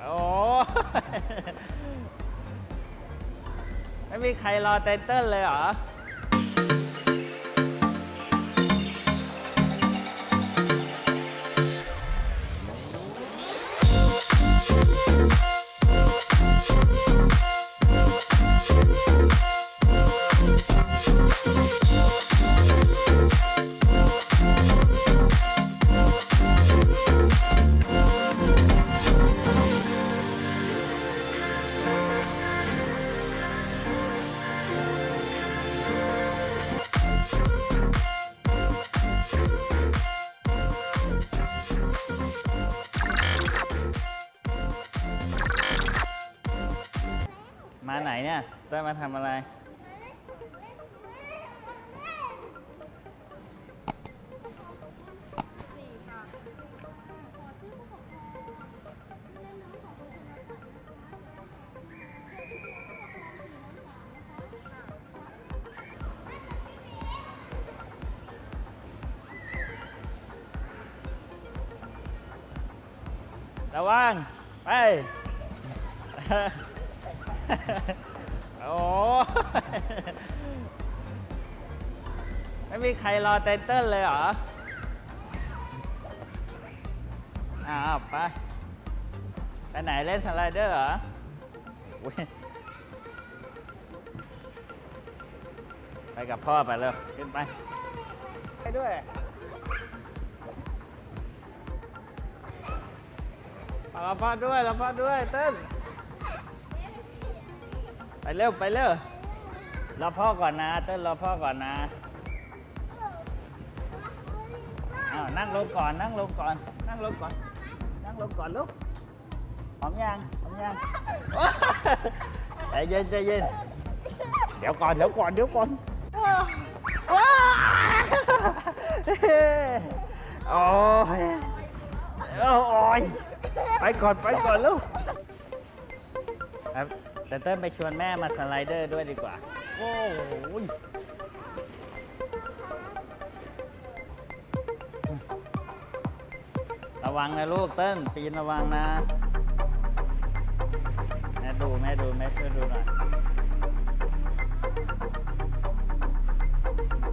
โอ้ไม่มีใครรอเตนเต้นเลยเหรอ เนี่ยเต้ยมาทำอะไร ระวัง ไปโอ้ไม่มีใครรอไตเติ้ลเลยเหรอ อ้าวไป ไปไหนเล่นสไลเดอร์เหรออุ๊ยไปกับพ่อไปเลยขึ้นไป ไปด้วยเราพ่อด้วยเราพ่อด้วยเต้นไป เร็ว ไปเร็ว รอพ่อก่อนนะ เต้นรอพ่อก่อนนะอ้าวนั่งลงก่อน นั่งลงก่อน นั่งลงก่อน นั่งลงก่อนลูกหอมยังหอมยังใจเย็นใจเย็น เดี๋ยวก่อนเดี๋ยวก่อนเดี๋ยวก่อนโอ้ยโอ้ยไปก่อนไปก่อนลูกครับ แต่เต้นไปชวนแม่มาสไลเดอร์ด้วยดีกว่า โอ้โหยระวังนะลูกเต้นปีนระวังนะ แม่ดูแม่ดูแม่ช่วยดูหน่อย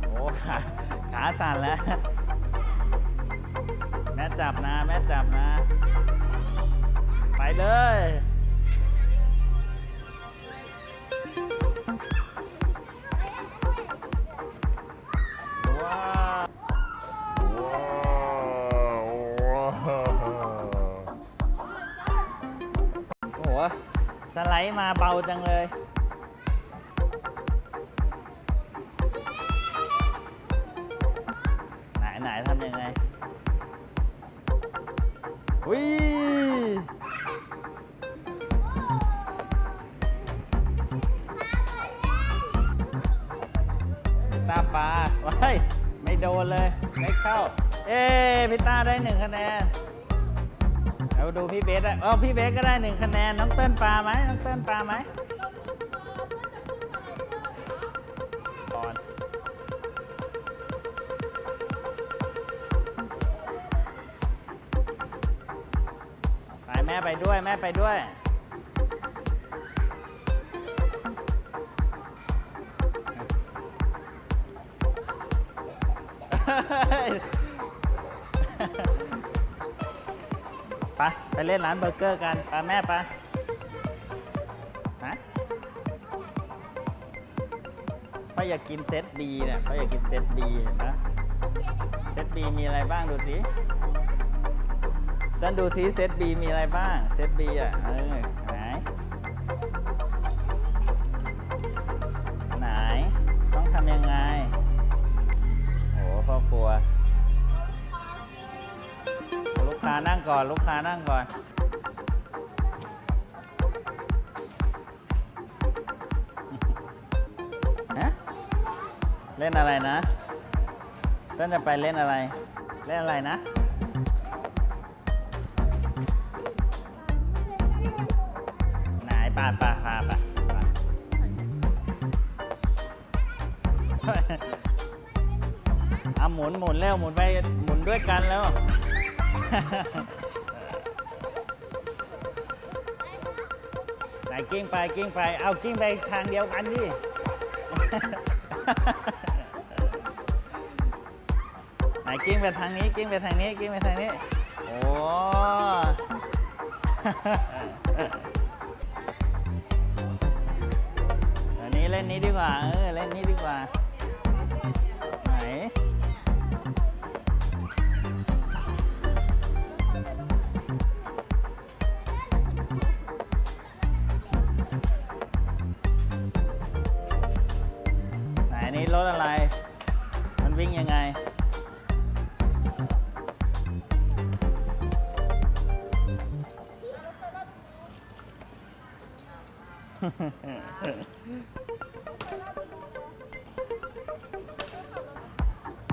โอ้ขาขาสั่นแล้ว แม่จับนะ แม่จับนะ ไปเลย โอ้โห สไลด์มาเบาจังเลย ไหนไหนทำยังไงอุ้ยตาปลาว้ายไม่ โดนเลยไม่เข้า เอ้พี่ต้าได้หนึ่งคะแนนเอาดูพี่เบสได้อ๋อพี่เบสก็ได้หนึ่งคะแนน น้องเต้นปลาไหมน้องเต้นปลาไหมก่อนไปแม่ไปด้วยแม่ไปด้วย ไปไปเล่นร้านเบอร์เกอร์กันไปแม่ไปฮะพ่ออยากกินเซตบีเนี่ยพ่ออยากกินเซตบีนะเซตบีมีอะไรบ้างดูสิจันดูสิเซตบีมีอะไรบ้าง เซตบีอะเออ นั่งก่อน ลูกค้านั่งก่อน ฮะ เล่นอะไรนะเล่นจะไปเล่นอะไร เล่นอะไรนะ ไหนป่าป่าพาป่าเอาหมุนหมุนเร็วหมุนไปหมุนด้วยกันแล้ว ไหนกิ้งไปกิ้งไป เอากิ้งไปทางเดียวกันดิไหนกิ้งไปทางนี้กิ้งไปทางนี้กิ้งไปทางนี้ โอ้อันนี้เล่นนี้ดีกว่า เออ เล่นนี้ดีกว่า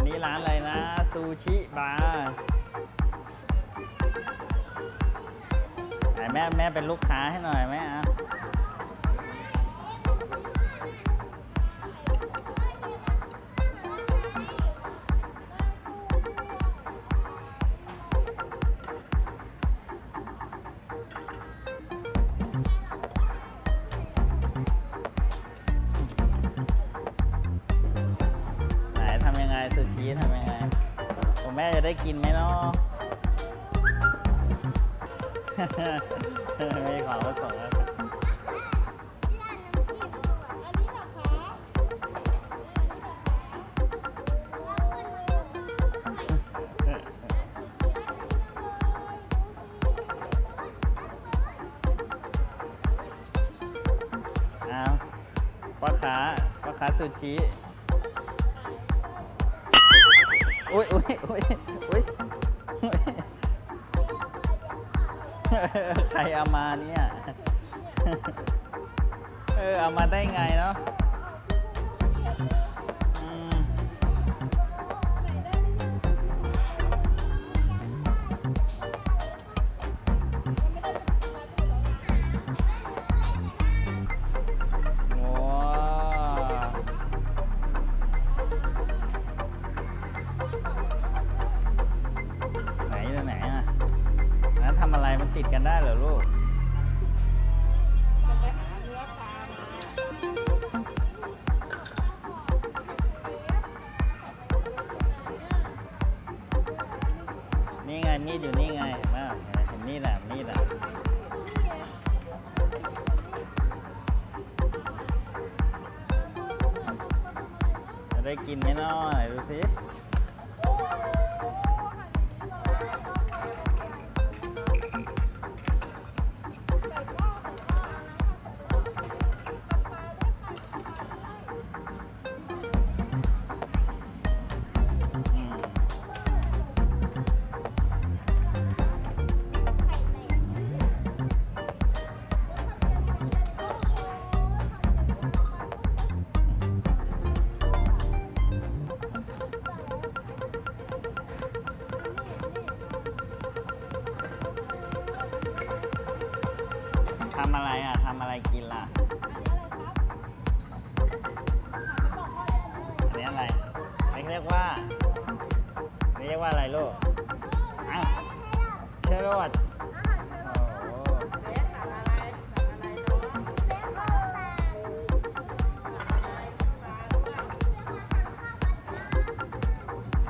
นี่ร้านอะไรนะ ซูชิบาร์แม่แม่เป็นลูกค้าให้หน่อยไหมอะ กินไหมเนาะมีขอผสมแล้วเอาพ่อค้าพ่อค้าซูชิ อุ้ยอุ้ยอุ้ยอุ้ยใครเอามาเนี่ย เออเอามาได้ไงเนาะ มีดอยู่นี่ไงเห็นไหมเห็นนี่แหละมีดอะจะได้กินไหมน้อยดูสิ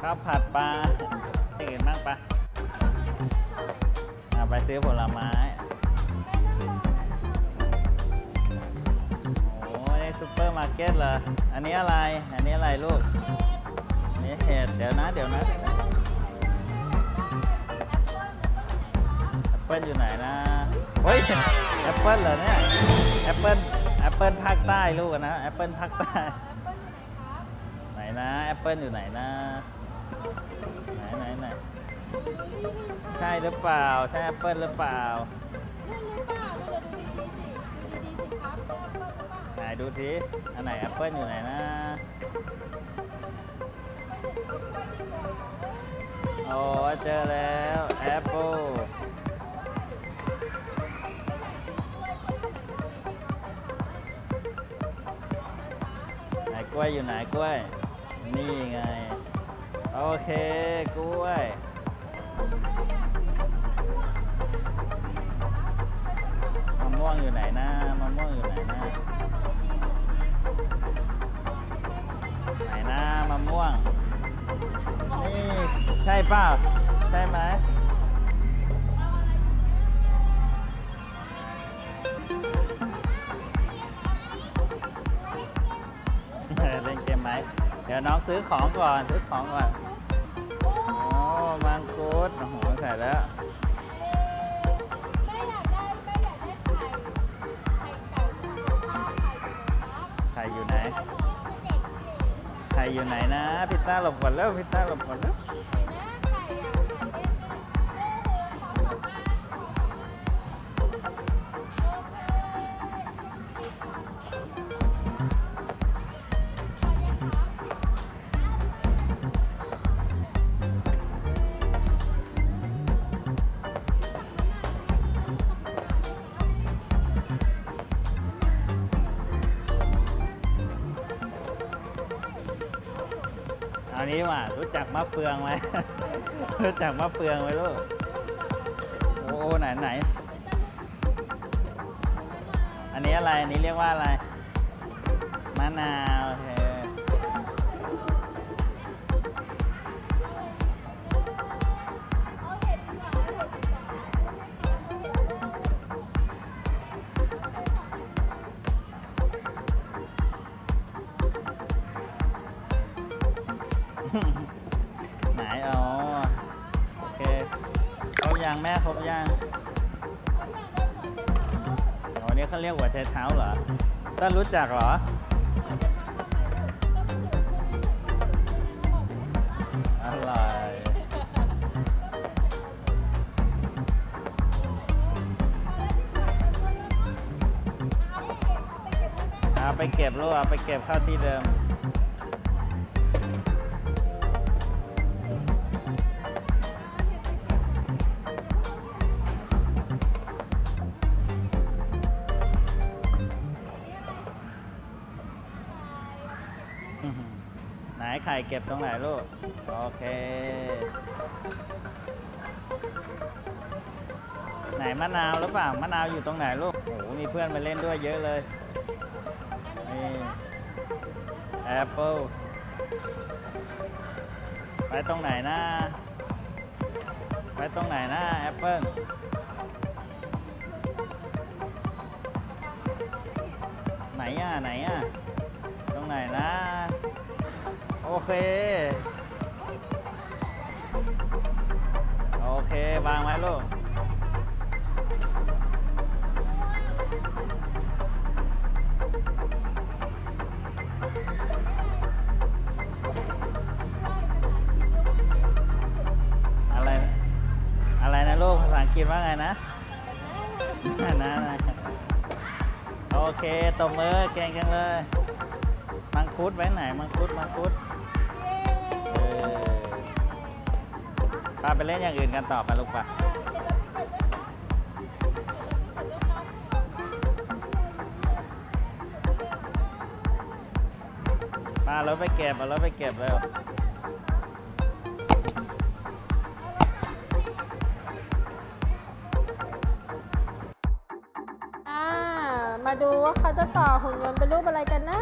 ข้าวผัดปลาอย่างอื่นบ้างปะเอาไปซื้อผลไม้ โอ้ยซุปเปอร์มาร์เก็ตเหรอ อันนี้อะไร อันนี้อะไรลูกอันนี่เห็ด เดี๋ยวนะ เดี๋ยวนะเดี๋ยวนะแอปเปิลอยู่ไหนนะเฮ้ยแอปเปิลเหรอเนี่ยแอปเปิลแอปเปิลภาคใต้ลูกอะนะแอปเปิลภาคใต้ ไหนนะแอปเปิลอยู่ไหนนะ ไหนไหนไหนใช่หรือเปล่าใช่แอปเปิลหรือเปล่าไหนดูทีอันไหนแอปเปิลอยู่ไหนนะโอ้เจอแล้วแอปเปิลไหนกล้วยอยู่ไหนกล้วย นี่ไง โอเคกล้วย มะม่วงอยู่ไหนนะมะม่วงอยู่ไหนนะไหนนะมะม่วง นี่ ใช่เปล่า ใช่ไหม ดี๋ยวน้องซื้อของก่อนซื้อของก่อนโอ้มังคุดโอ้โหใส่แล้วไม่อยากได้ไม่อยากได้ไข่ไข่ไก่ไข่ไก่ครอยู่ไหนไข่อยู่ไหนนะพิต้าหลบก่อนแล้วพิตต้าหลบก่อนแล้ว นี้ว่ะรู้จักมะเฟืองไหมรู้จักมะเฟืองไหมลูกโอ้โหไหนไหน อันนี้อะไรอันนี้เรียกว่าอะไรมะนาว ไหนอ๋อโอเคครบยังแม่ครบยังอ๋อนี่เขาเรียกหัวใจเท้าเหรอต้นรู้จักเหรออร่อยเอาไปเก็บลูกเอาไปเก็บเข้าที่เดิม เก็บตรงไหนลูก โอเค ไหนมะนาวหรือเปล่ามะนาวอยู่ตรงไหนลูกโอ้โหมีเพื่อนมาเล่นด้วยเยอะเลย นี่แอปเปิลไปตรงไหนนะไปตรงไหนนะแอปเปิลไหนอะไหนอะตรงไหนนะ โอเค โอเค วางไว้ลูกอะไร อะไรนะลูก ภาษาอังกฤษว่าไงนะนะนะโอเคตบมือเก่งจังเลย มังคุดไว้ไหน มังคุด มังคุด ป้าไปเล่นอย่างอื่นกันต่อไปลูกป่ะป้ารถไปเก็บเอารถไปเก็บเร็วอ่ามาดูว่าเขาจะต่อหุ่นยนต์เป็นรูปอะไรกันนะ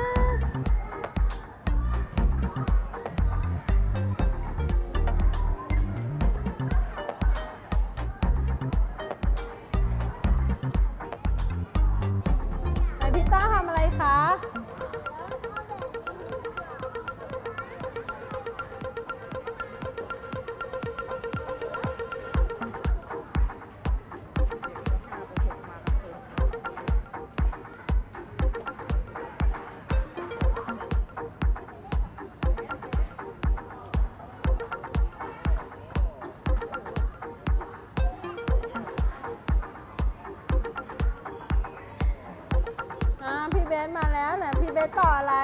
แล้วไหนพี่เบสต่ออะไร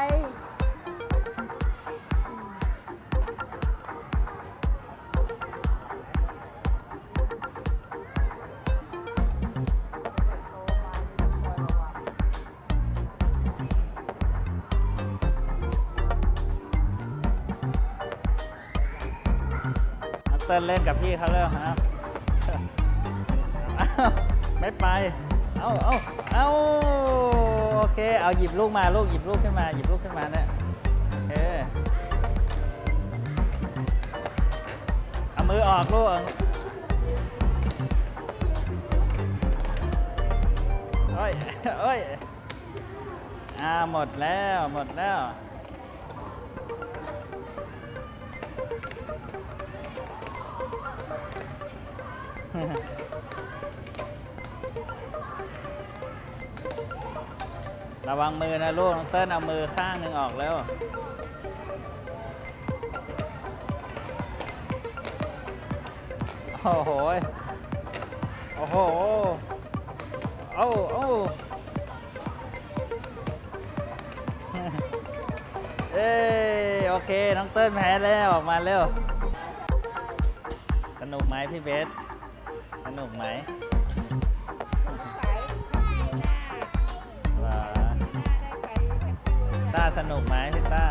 น้องเติ้ลเล่นกับพี่เขาเร็วครับ ไม่ไป เอาเอาเอา โอเค เอาหยิบลูกมาลูกหยิบลูกขึ้นมา หยิบลูกขึ้นมาเนี่ยเออเอามือออกลูกโอ้ยโอ้ยอ่าหมดแล้วหมดแล้ว ระวังมือนะลูกน้องเติ้ลเอามือข้างหนึ่งออกแล้ว โอ้โห โอ้โห โอ้โอ้เอ้ยโอเค น้องเติ้ลแพ้แล้วออกมาเร็ว สนุกไหมพี่เบส สนุกไหม ต้าสนุกไหมพี่ต้า